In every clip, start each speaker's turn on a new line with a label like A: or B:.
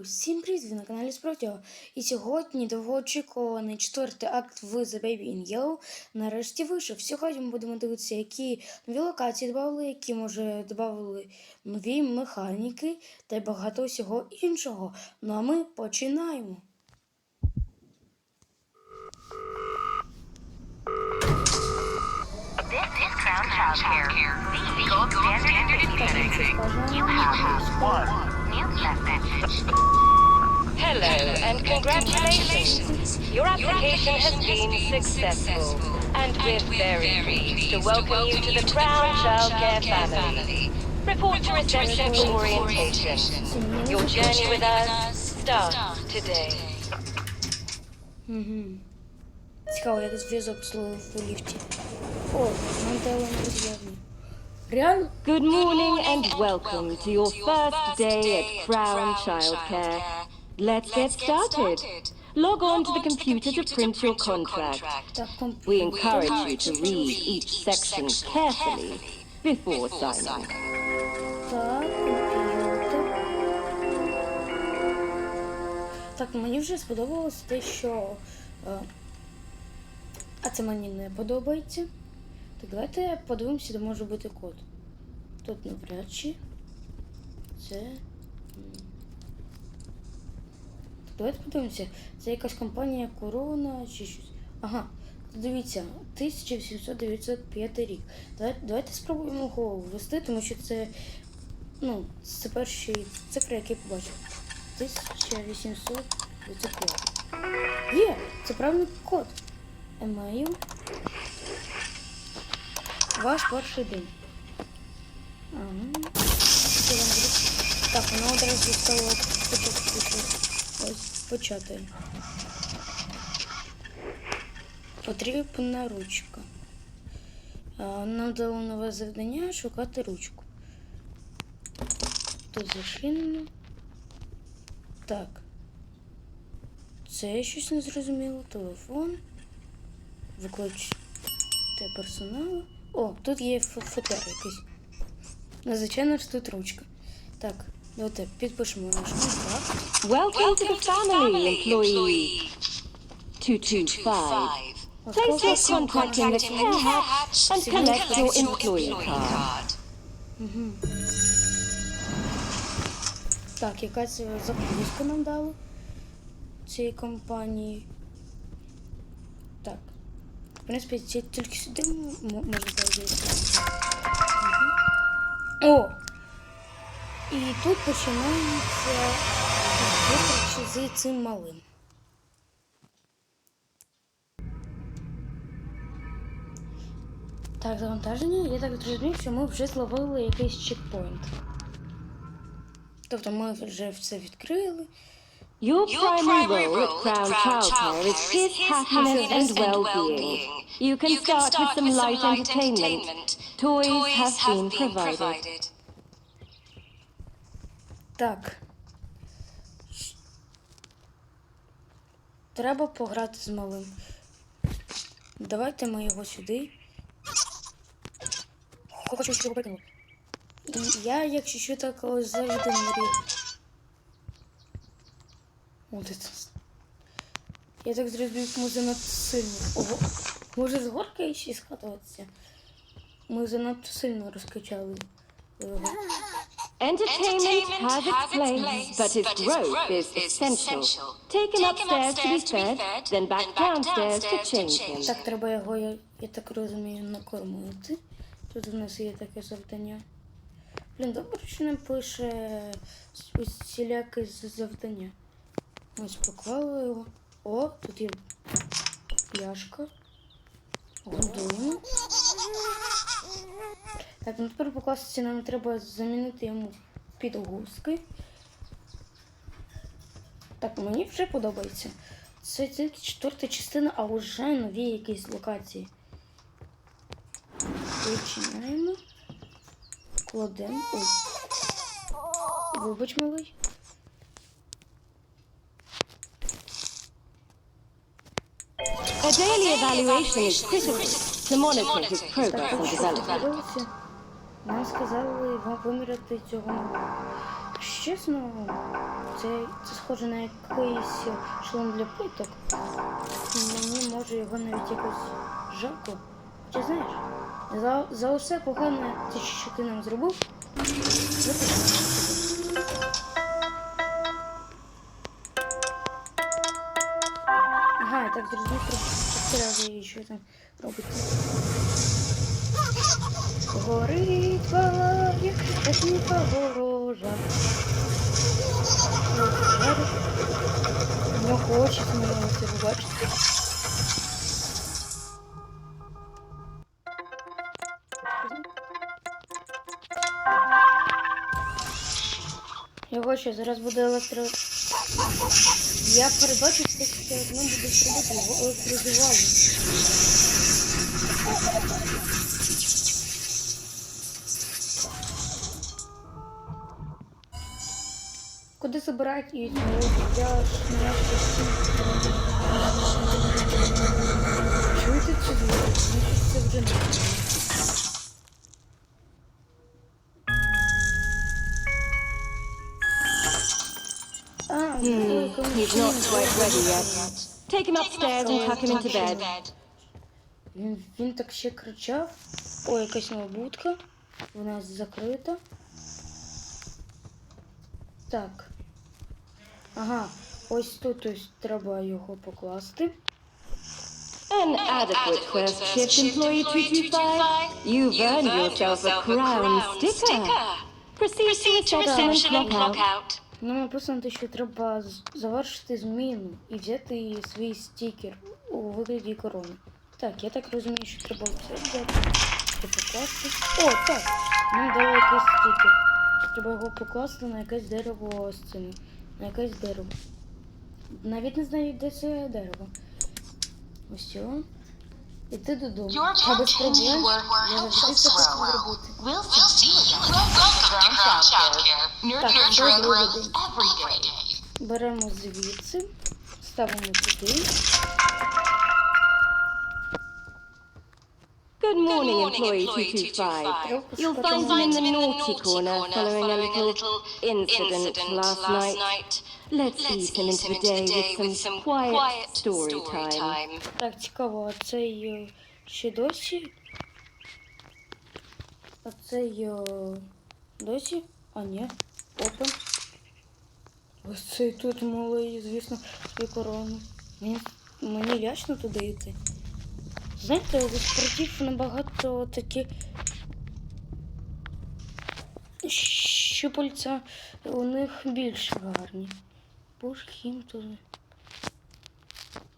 A: Усім привіт! Ви на каналі Справдього. І сьогодні довгоочікуваний четвертий акт в The Baby in Yellow нарешті вийшов. Сьогодні ми будемо дивитися, які нові локації додали, які може додали нові механіки та багато всього іншого. Ну а ми починаємо.
B: This is. You have one new message.
C: Hello and congratulations. Your application has been successful. And we're very pleased to welcome you to the Crown Childcare family. Report to reception for orientation. Your journey with us starts today.
A: Угу. Цікаво, як зв'язок слово в ліфті. О, нам дали нову з'яву. Реально?
C: Good morning and welcome to your first day at Crown Childcare. Let's get started. Log on to the computer to print your contract. We encourage you to read each section carefully before signing.
A: Так, комп'ютер. Так, мені вже сподобалось те, що. е, А це мені не подобається. Так, давайте подивимося, де може бути код. Тут навряд чи. Це. м. Давайте подивимося. Це якась компанія Корона чи щось. Ага. Дивіться, 1795 рік. Давайте, давайте спробуємо його ввести, тому що це. Ну, це перші цифри, які я побачив. 1825. Є! Це правильний код. Емейл. Ваш перший день. Ага. Так, воно одразу стало. Ось почати. Потрібна ручка. А, Нам дало нове завдання шукати ручку. Тут зачинено. Так. Це щось незрозуміло. Телефон. Викличте персоналу. О, тут є ф- футер якийсь. Надзвичайно ж тут ручка. Так, Давайте підпишемо наш контракт.
C: Welcome to the family, employee 225. Place your contract in the care hatch and collect your employee card.
A: Так, якась е, записка нам дали цієї компанії. Так. В принципі, ці- тільки сюди м- м- можна зайти. О! І тут починається зустріч з цим малим. Так, завантаження. Я так зрозумів, що ми вже зловили якийсь чекпоінт. Тобто ми вже все відкрили.
C: Your primary role at Crown Childcare is his happiness and well-being. You can start with some light entertainment. Toys have been provided.
A: Так. Треба пограти з малим. Давайте ми його сюди. Хочу його прикинув. І я, якщо що, так завжди мрію. От це. Я так зрозумів, ми занадто сильно. Ого. Може з горки ще скатуватися? Ми занадто сильно розкачали його.
C: Entertainment has its place, but its growth is essential. Take him upstairs to be fed, then back downstairs to change him.
A: Так, треба його, я, я так розумію, накормити. Тут у нас є таке завдання. Блін, добре, що не пише усіляке з- завдання. Ось поклали його. О, тут є пляшка. Годуємо. Так, ну тепер покласти нам треба замінити йому підгузки. Так, мені вже подобається. Це тільки четверта частина, а вже нові якісь локації. Починаємо. Кладемо. Вибач, малий.
C: A daily evaluation is critical to monitor his progress and development.
A: Нам сказали вам виміряти цього малого. Чесно, це, це схоже на якийсь шлем для питок. Мені може його навіть якось жалко. Чи знаєш, за, за усе погане, те, що ти нам зробив, запишемо треба повторяти, що там робити. Горить палає техніка ворожа. Нього очі змінилися, ви бачите? Його що, зараз буде електро... Я передбачу, що все одно буде зробити його електрозували. Куди забирають її? Я ж не Чуєте? Мені щось це вже не.
C: He's not quite ready yet. Take him upstairs and tuck him into bed.
A: Він, він так ще кричав. О, якась нова будка. Вона закрита. Так. Ага, ось тут ось треба його покласти.
C: An adequate first shift, employee 225. You've earned yourself a crown sticker. Proceed to reception and clock out.
A: Ну, написано, що треба завершити зміну і взяти свій стікер у вигляді корони. Так, я так розумію, що треба це взяти покласти. О, так! Нам дали якийсь стікер. Треба його покласти на якесь дерево цим. На якесь дерево. Навіть не знаю, де це дерево. Ось цього. Іти додому.
B: Your
A: Та без
B: continued
A: проблем.
B: work
A: Я
B: helps
A: завжди
B: us
A: це хочу
B: grow.
A: зробити.
B: We'll see you. Welcome to Ground Childcare. Nurturing
A: добрий
B: growth
A: день.
B: every day.
A: Беремо звідси, ставимо туди.
C: Good morning, employee 225. You'll find him in the naughty corner following a little incident last night. Let's ease him into the day with some quiet story time.
A: Так, цікаво, а цей е, ще досі? А цей е, досі? А ні. Опен. Ось цей тут малий, звісно, свою корону. Мені, мені лячно туди йти. Знаєте, у спортів набагато такі щупальця у них більш гарні. Боже, їм туди.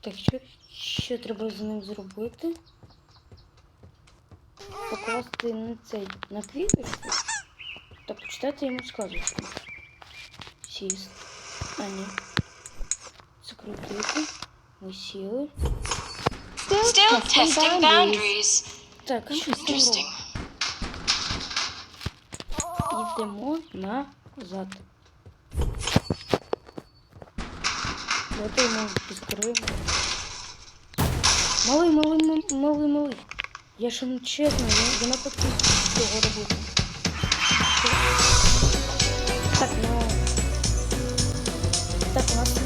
A: Так, що, що треба з ним зробити? Покласти на цей на квіточку. Та почитати йому сказочку. Сіст. А ні. Закрутити. Ми сіли.
C: Still testing boundaries.
A: Так, цим? Йдемо назад. Давайте йому відкриємо. Малий, малий, малий, малый. Я ж вам чесно, я, я навпаки цього робити. Так, ну... Так, у нас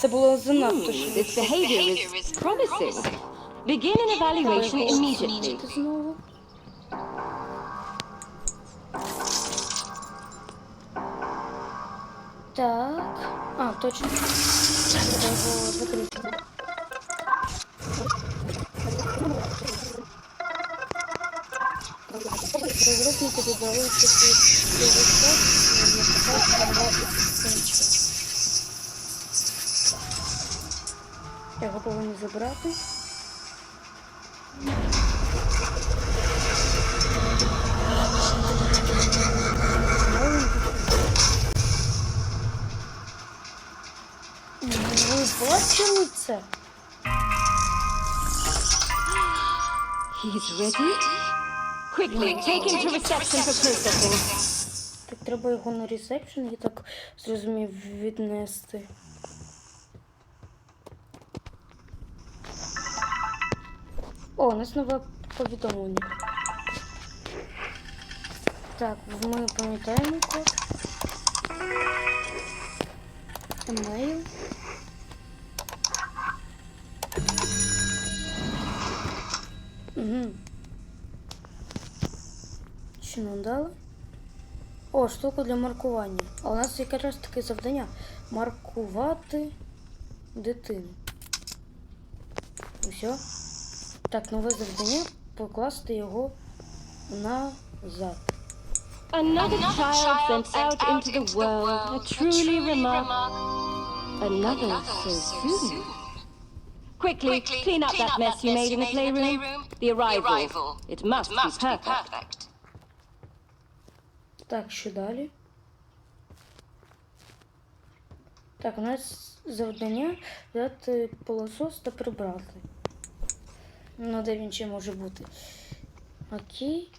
A: Це було занадто
C: Hmm, this
A: швидко.
C: behavior is promising. Begin an evaluation immediately.
A: Чити знову. Так. А, точно. Треба його закрити. Додали такі Його повинні забрати. Ось бачили це?
C: He's ready. Quickly, take him to reception for processing.
A: Так треба його на ресепшн, я так зрозумів, віднести. О, у нас нове повідомлення. Так, ми пам'ятаємо код. Емейл. О, штука для маркування. А у нас якраз таке завдання маркувати дитину. Усе. Так, нове завдання покласти його назад.
C: Another child sent out into the world, a truly remarkable. Another so soon. Quickly, clean up that mess you made in the playroom. The arrival. It must be perfect.
A: Так, що далі? Так, у нас завдання взяти пилосос та прибрати. Ну, де він ще може бути? Окей.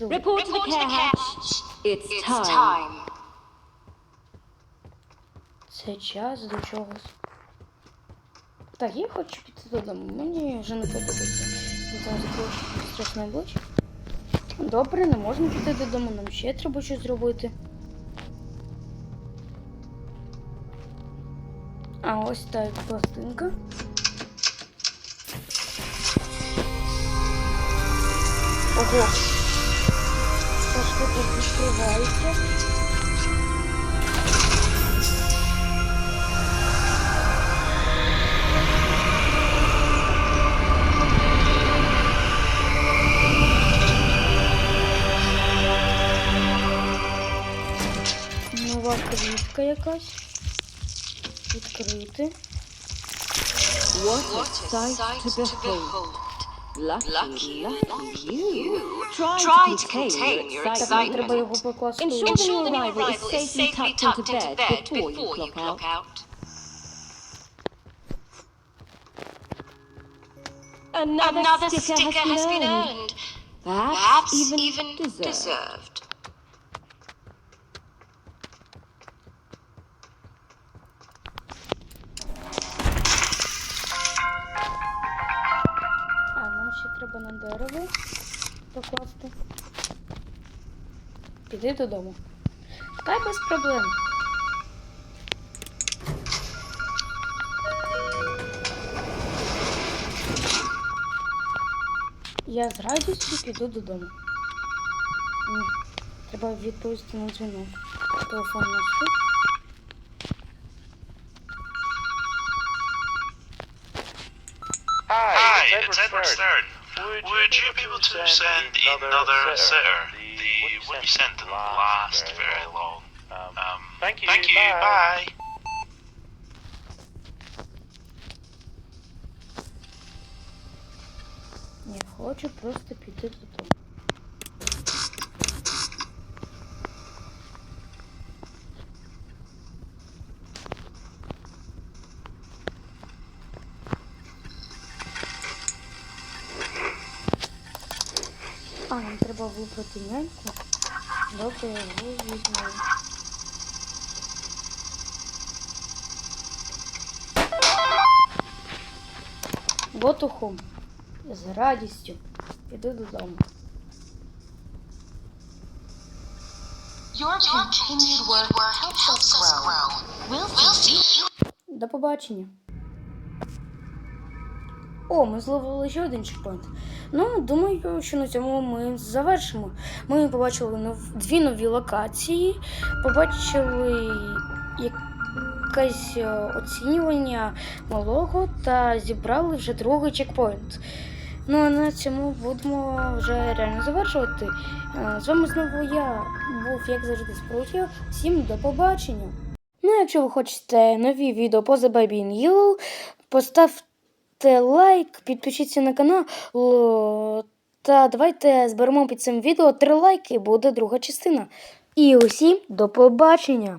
C: Report to the care hatch. It's time.
A: Це час до чогось. Так, я хочу піти додому. Мені вже не подобається. Там страшне обличчя. Добре, не можна піти додому, нам ще треба щось зробити. А ось та пластинка. Ого! Ця штука відкривається. Нова квітка якась. Відкрити.
C: What a sight to behold. Lucky, lucky you. Try to contain your
A: Так, нам треба
C: excitement.
A: його покласти. у-
C: Ensure that your arrival is safely tucked into bed before you clock out. Another sticker has been earned. Perhaps even deserved.
A: А, Треба на дерево покласти. Піди додому. Та без проблем. Я з радістю піду додому. М, Треба відповісти на дзвінок. Телефон на тут.
D: Hi, it's Edward Stern. Would you be able to send another sitter? The one you sent didn't last very long. Um, thank you. Thank you. Bye.
A: Я хочу просто піти додому. Няньку. Добре, я його візьму. Home. З радістю. Піду додому. До побачення. О, ми зловили ще один чекпоінт. Ну, думаю, що на цьому ми завершимо. Ми побачили нов... дві нові локації, побачили якесь е, оцінювання малого та зібрали вже другий чекпоінт. Ну а на цьому будемо вже реально завершувати. Е, З вами знову я був, як завжди, Спрутів. Всім до побачення. Ну, якщо ви хочете нові відео по The Baby in Yellow, поставте Ставте лайк, підпишіться на канал. Та давайте зберемо під цим відео три лайки, буде друга частина. І усім до побачення!